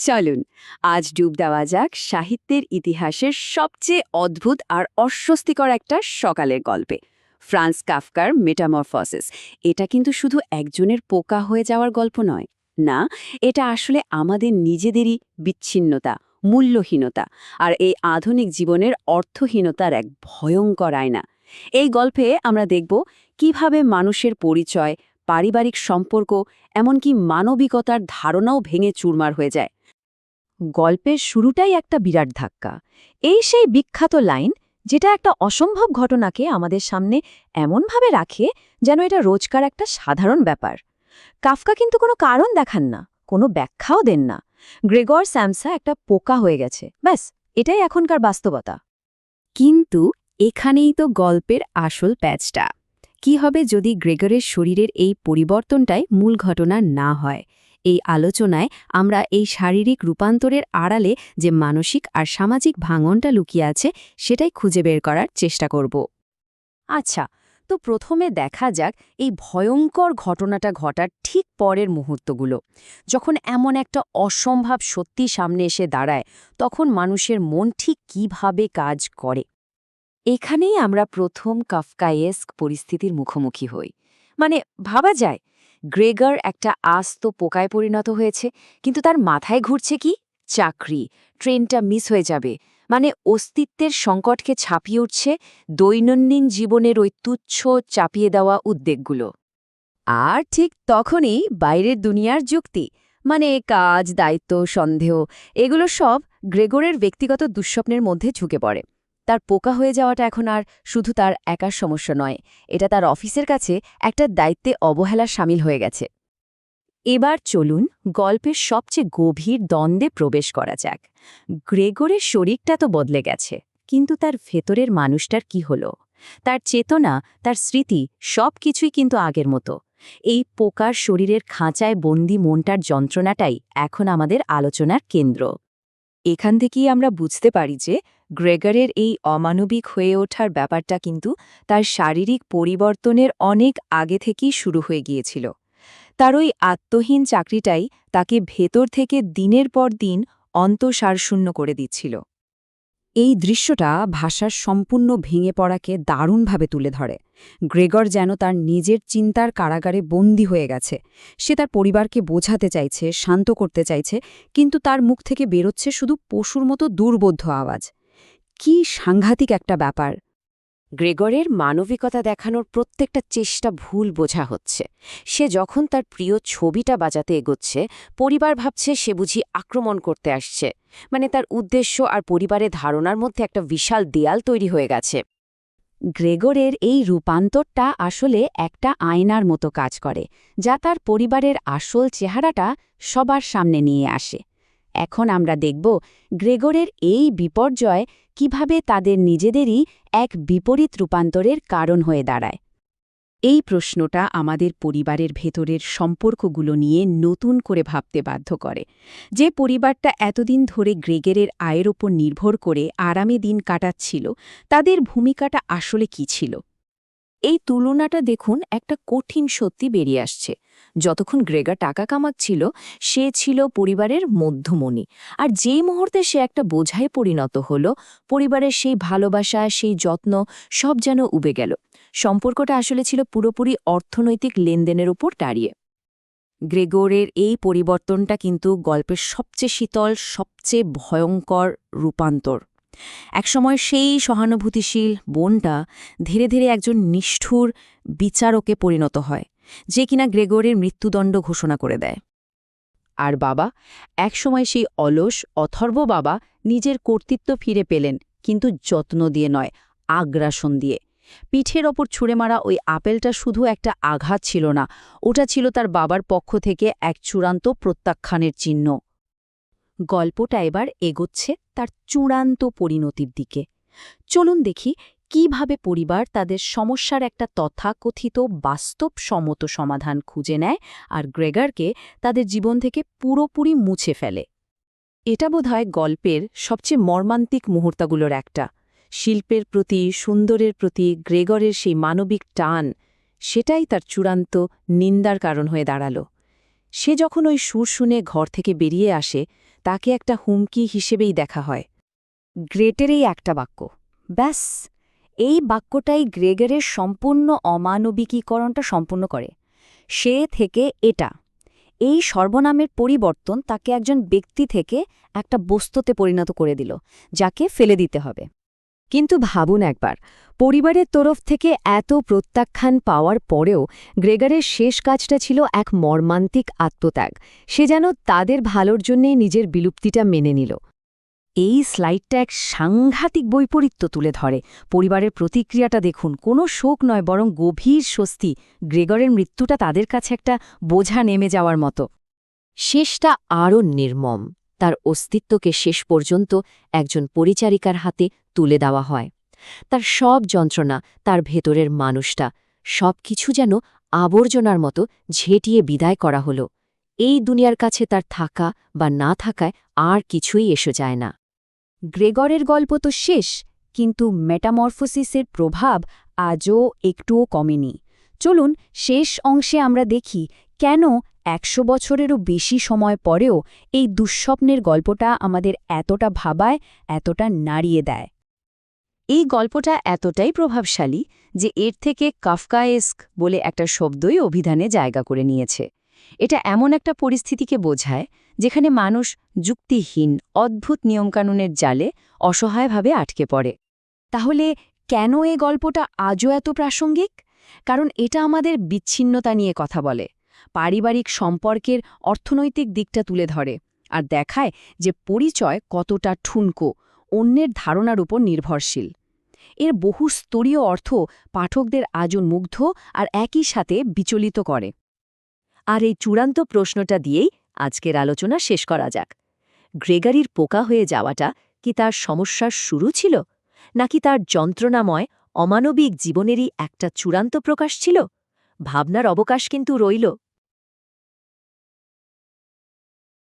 চলুন, আজ ডুব দেওয়া যাক সাহিত্যের ইতিহাসের সবচেয়ে অদ্ভুত আর অস্বস্তিকর একটা সকালের গল্পে, ফ্রান্স কাফকার মেটামরফসিস। এটা কিন্তু শুধু একজনের পোকা হয়ে যাওয়ার গল্প নয়, না, এটা আসলে আমাদের নিজেদেরই বিচ্ছিন্নতা, মূল্যহীনতা আর এই আধুনিক জীবনের অর্থহীনতার এক ভয়ঙ্কর আয়না। এই গল্পে আমরা দেখব কীভাবে মানুষের পরিচয়, পারিবারিক সম্পর্ক, এমনকি মানবিকতার ধারণাও ভেঙে চুরমার হয়ে যায়। গল্পের শুরুটাই একটা বিরাট ধাক্কা। এই সেই বিখ্যাত লাইন, যেটা একটা অসম্ভব ঘটনাকে আমাদের সামনে এমনভাবে রাখে যেন এটা রোজকার একটা সাধারণ ব্যাপার। কাফকা কিন্তু কোনো কারণ দেখান না, কোনো ব্যাখ্যাও দেন না। গ্রেগর স্যামসা একটা পোকা হয়ে গেছে, ব্যাস, এটাই এখনকার বাস্তবতা। কিন্তু এখানেই তো গল্পের আসল প্যাচটা। কি হবে যদি গ্রেগরের শরীরের এই পরিবর্তনটাই মূল ঘটনা না হয়? এই আলোচনায় আমরা এই শারীরিক রূপান্তরের আড়ালে যে মানসিক আর সামাজিক ভাঙনটা লুকিয়ে আছে, সেটাই খুঁজে বের করার চেষ্টা করব। আচ্ছা তো প্রথমে দেখা যাক এই ভয়ঙ্কর ঘটনাটা ঘটার ঠিক পরের মুহূর্তগুলো। যখন এমন একটা অসম্ভব সত্যি সামনে এসে দাঁড়ায়, তখন মানুষের মন ঠিক কীভাবে কাজ করে? এখানেই আমরা প্রথম কাফকায়েস্ক পরিস্থিতির মুখোমুখি হই। মানে ভাবা যায় গ্রেগার একটা আস্ত পোকায় পরিণত হয়েছে, কিন্তু তার মাথায় ঘুরছে কি? চাকরি। ট্রেনটা মিস হয়ে যাবে। মানে অস্তিত্বের সংকটকে ছাপিয়ে উঠছে দৈনন্দিন জীবনের ওই তুচ্ছ চাপিয়ে দেওয়া উদ্বেগগুলো। আর ঠিক তখনই বাইরের দুনিয়ার যুক্তি মানে কাজ, দায়িত্ব, সন্দেহ, এগুলো সব গ্রেগরের ব্যক্তিগত দুঃস্বপ্নের মধ্যে ঝুঁকে পড়ে। তার পোকা হয়ে যাওয়াটা এখন আর শুধু তার একার সমস্যা নয়, এটা তার অফিসের কাছে একটা দায়িত্বে অবহেলা সামিল হয়ে গেছে। এবার চলুন গল্পের সবচেয়ে গভীর দ্বন্দ্বে প্রবেশ করা যাক। গ্রেগরের শরীরটা তো বদলে গেছে, কিন্তু তার ভেতরের মানুষটার কি হল? তার চেতনা, তার স্মৃতি সব কিছুই কিন্তু আগের মতো। এই পোকার শরীরের খাঁচায় বন্দি মনটার যন্ত্রণাটাই এখন আমাদের আলোচনার কেন্দ্র। এখান থেকেই আমরা বুঝতে পারি যে গ্রেগরের এই অমানবিক হয়ে ওঠার ব্যাপারটা কিন্তু তার শারীরিক পরিবর্তনের অনেক আগে থেকেই শুরু হয়ে গিয়েছিল। তার ওই আত্মহীন চাকরিটাই তাকে ভেতর থেকে দিনের পর দিন অন্তঃসারশূন্য করে দিচ্ছিল। এই দৃশ্যটা ভাষার সম্পূর্ণ ভেঙে পড়াকে দারুণভাবে তুলে ধরে। গ্রেগর যেন তার নিজের চিন্তার কারাগারে বন্দী হয়ে গেছে। সে তার পরিবারকে বোঝাতে চাইছে, শান্ত করতে চাইছে, কিন্তু তার মুখ থেকে বেরোচ্ছে শুধু পশুর মতো দুর্বোধ্য আওয়াজ। কি সাংঘাতিক একটা ব্যাপার। গ্রেগরের মানবিকতা দেখানোর প্রত্যেকটা চেষ্টা ভুল বোঝা হচ্ছে। সে যখন তার প্রিয় ছবিটা বাজাতে এগোচ্ছে, পরিবার ভাবছে সে বুঝি আক্রমণ করতে আসছে। মানে তার উদ্দেশ্য আর পরিবারের ধারণার মধ্যে একটা বিশাল দেয়াল তৈরি হয়ে গেছে। গ্রেগরের এই রূপান্তরটা আসলে একটা আয়নার মতো কাজ করে, যা তার পরিবারের আসল চেহারাটা সবার সামনে নিয়ে আসে। এখন আমরা দেখব গ্রেগরের এই বিপর্যয় কীভাবে তাদের নিজেদেরই এক বিপরীত রূপান্তরের কারণ হয়ে দাঁড়ায়? এই প্রশ্নটা আমাদের পরিবারের ভেতরের সম্পর্কগুলো নিয়ে নতুন করে ভাবতে বাধ্য করে। যে পরিবারটা এতদিন ধরে গ্রেগেরের আয়ের ওপর নির্ভর করে আরামে দিন কাটাচ্ছিল, তাদের ভূমিকাটা আসলে কি ছিল? এই তুলনাটা দেখুন একটা কঠিন সত্যি বেরিয়ে আসছে। যতক্ষণ গ্রেগার টাকা কামাচ্ছিল, সে ছিল পরিবারের মধ্যমণি। আর যেই মুহূর্তে সে একটা বোঝায় পরিণত হল, পরিবারের সেই ভালোবাসা, সেই যত্ন সব যেন উবে গেল। সম্পর্কটা আসলে ছিল পুরোপুরি অর্থনৈতিক লেনদেনের উপর দাঁড়িয়ে। গ্রেগরের এই পরিবর্তনটা কিন্তু গল্পের সবচেয়ে শীতল, সবচেয়ে ভয়ঙ্কর রূপান্তর। একসময় সেই সহানুভূতিশীল বোনটা ধীরে ধীরে একজন নিষ্ঠুর বিচারকে পরিণত হয়, যে কিনা গ্রেগরের মৃত্যুদণ্ড ঘোষণা করে দেয়। আর বাবা, একসময় সেই অলস, অথর্ব বাবা নিজের কর্তৃত্ব ফিরে পেলেন, কিন্তু যত্ন দিয়ে নয়, আগ্রাসন দিয়ে। পিঠের ওপর ছুঁড়ে মারা ওই আপেলটা শুধু একটা আঘাত ছিল না, ওটা ছিল তার বাবার পক্ষ থেকে এক চূড়ান্ত প্রত্যাখ্যানের চিহ্ন। গল্পটা এবার এগোচ্ছে তার চূড়ান্ত পরিণতির দিকে। চলুন দেখি কীভাবে পরিবার তাদের সমস্যার একটা তথাকথিত বাস্তব সম্মত সমাধান খুঁজে নেয় আর গ্রেগারকে তাদের জীবন থেকে পুরোপুরি মুছে ফেলে। এটা বোধহয় গল্পের সবচেয়ে মর্মান্তিক মুহূর্তগুলোর একটা। শিল্পের প্রতি, সুন্দরের প্রতি, গ্রেগরের সেই মানবিক টান, সেটাই তার চূড়ান্ত নিন্দার কারণ হয়ে দাঁড়াল। সে যখন ওই সুর শুনে ঘর থেকে বেরিয়ে আসে, তাকে একটা হুমকি হিসেবেই দেখা হয়। গ্রেটের এই একটা বাক্য। ব্যাস, এই বাক্যটাই গ্রেগরের সম্পূর্ণ অমানবিকীকরণটা সম্পূর্ণ করে। সে থেকে এটা। এই সর্বনামের পরিবর্তন তাকে একজন ব্যক্তি থেকে একটা বস্তুতে পরিণত করে দিল, যাকে ফেলে দিতে হবে। কিন্তু ভাবুন একবার, পরিবারের তরফ থেকে এত প্রত্যাখ্যান পাওয়ার পরেও গ্রেগারের শেষ কাজটা ছিল এক মর্মান্তিক আত্মত্যাগ। সে যেন তাদের ভালোর জন্যেই নিজের বিলুপ্তিটা মেনে নিল। এই স্লাইডটা এক সাংঘাতিক বৈপরীত্য তুলে ধরে। পরিবারের প্রতিক্রিয়াটা দেখুন, কোনো শোক নয়, বরং গভীর স্বস্তি, গ্রেগরের মৃত্যুটা তাদের কাছে একটা বোঝা নেমে যাওয়ার মতো। শেষটা আরও নির্মম। তার অস্তিত্বকে শেষ পর্যন্ত একজন পরিচারিকার হাতে তুলে দেওয়া হয়। তার সব যন্ত্রণা, তার ভেতরের মানুষটা সব কিছু যেন আবর্জনার মতো ঝেঁটিয়ে বিদায় করা হল। এই দুনিয়ার কাছে তার থাকা বা না থাকায় আর কিছুই এসো যায় না। গ্রেগরের গল্প তো শেষ, কিন্তু মেটামরফোসিসের প্রভাব আজও একটুও কমেনি। চলুন শেষ অংশে আমরা দেখি কেন একশো বছরেরও বেশি সময় পরেও এই দুঃস্বপ্নের গল্পটা আমাদের এতটা ভাবায়, এতটা নাড়িয়ে দেয়। এই গল্পটা এতটাই প্রভাবশালী যে এর থেকে কাফকায়েস্ক বলে একটা শব্দই অভিধানে জায়গা করে নিয়েছে। এটা এমন একটা পরিস্থিতিকে বোঝায় যেখানে মানুষ যুক্তিহীন, অদ্ভুত নিয়মকানুনের জালে অসহায়ভাবে আটকে পড়ে। তাহলে কেন এ গল্পটা আজও এত প্রাসঙ্গিক? কারণ এটা আমাদের বিচ্ছিন্নতা নিয়ে কথা বলে, পারিবারিক সম্পর্কের অর্থনৈতিক দিকটা তুলে ধরে আর দেখায় যে পরিচয় কতটা ঠুনকো, অন্যের ধারণার উপর নির্ভরশীল। এর বহু স্তরীয় অর্থ পাঠকদের আজও মুগ্ধ আর একই সাথে বিচলিত করে। আর এই চূড়ান্ত প্রশ্নটা দিয়েই আজকের আলোচনা শেষ করা যাক। গ্রেগারির পোকা হয়ে যাওয়াটা কি তার সমস্যার শুরু ছিল? নাকি তার যন্ত্রণাময়, অমানবিক জীবনেরই একটা চূড়ান্ত প্রকাশ ছিল? ভাবনার অবকাশ কিন্তু রইল।